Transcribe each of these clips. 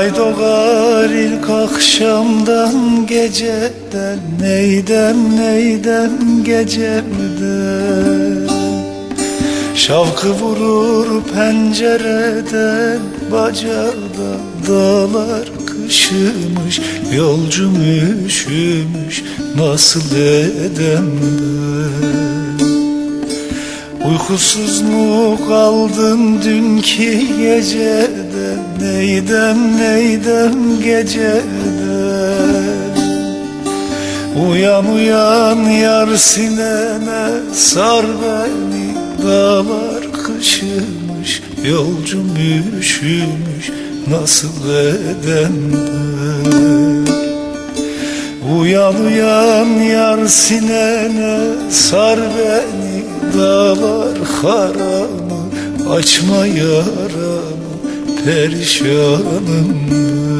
ay doğar ilk akşamdan geceden Neydem neydem gecemden Şavkı vurur pencereden Bacada dağlar kışımış Yolcum üşümüş nasıl edem Uykusuz mu kaldın dünkü geceden Neydem neydem geceden Uyan uyan yar sineme sar beni. Dağlar kışımış yolcum üşümüş. Nasıl edem ben? Uyan uyan yar sinene sar beni Dağlar haramı açma yaramı Perişanım. ben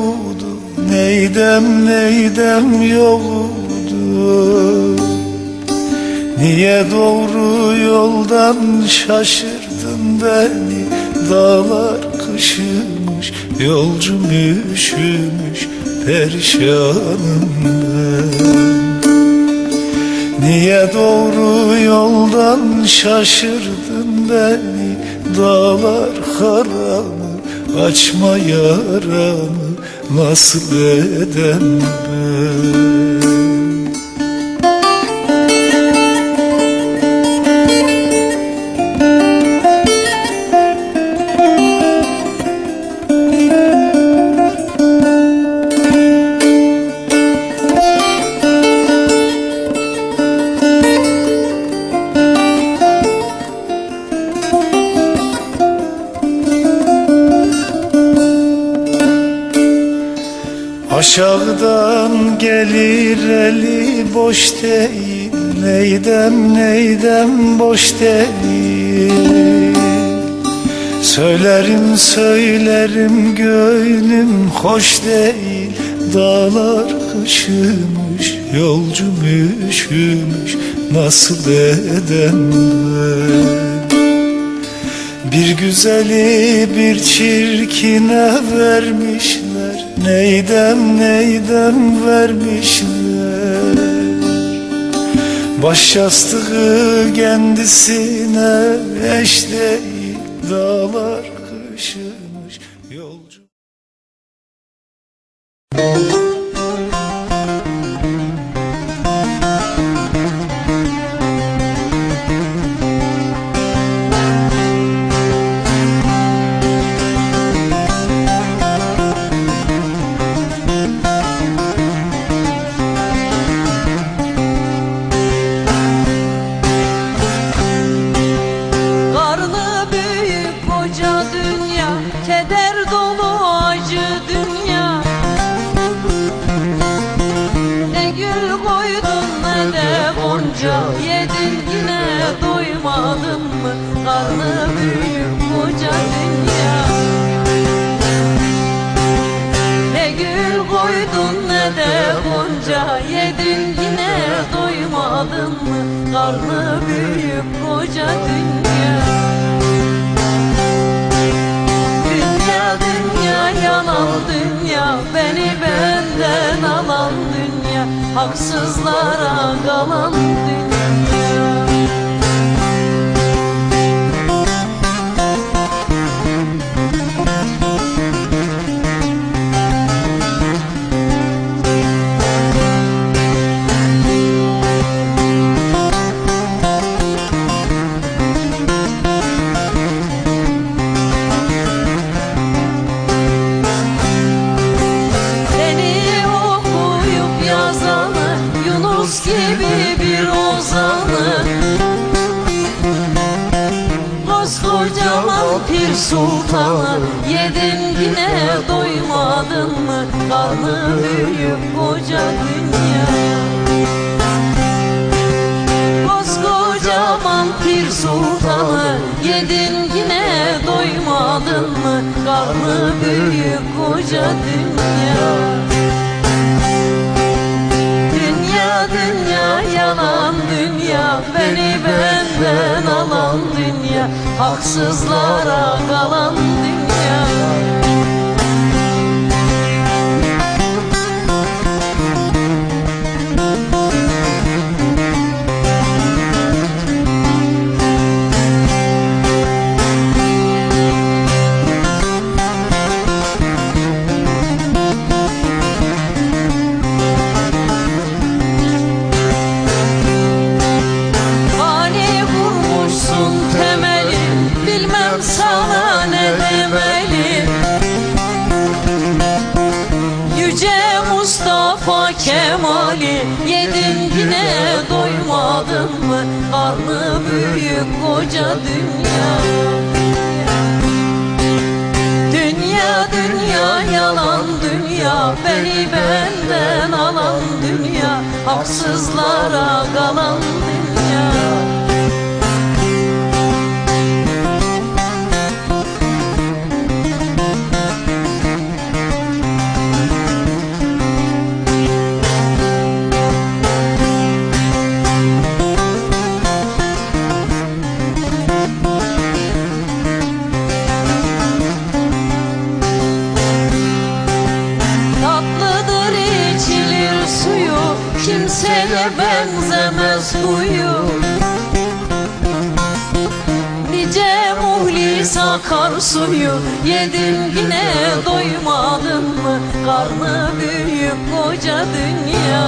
Neydem neydem yoktu Niye doğru yoldan şaşırdın beni? Dağlar kışımış yolcum üşümüş Perişanım ben. Niye doğru yoldan şaşırdın beni? Dağlar haramı açma yaramı Nasıl edem ben Aşağıdan gelir eli boş değil Neydem neydem boş değil. Söylerim söylerim gönlüm hoş değil. Dağlar kışımış yolcum üşümüş Nasıl edem ben bir güzeli bir çirkine vermişler. Neydem neydem vermişler? Baş yastığı kendisine eş değil Dağlar gonca Yedin yine doymadın mı? Karlı büyük koca dünya. Dünya dünya yalan dünya. Beni benden alan dünya. Haksızlara kalan dünya pir sultanı Yedin yine doymadın mı? Karnı büyük koca dünya. Koskocaman pir sultanı Yedin yine doymadın mı? Karnı büyük koca dünya Haksızlara kalan demeli Yüce Mustafa Kemal'i Yedin yine doymadın mı? Karnı büyük koca dünya? Dünya dünya yalan dünya Beni benden alan dünya Haksızlara kalan dünya huyu Nice muhlis akar suyu Yedin yine doymadın mı? Karnı büyük koca dünya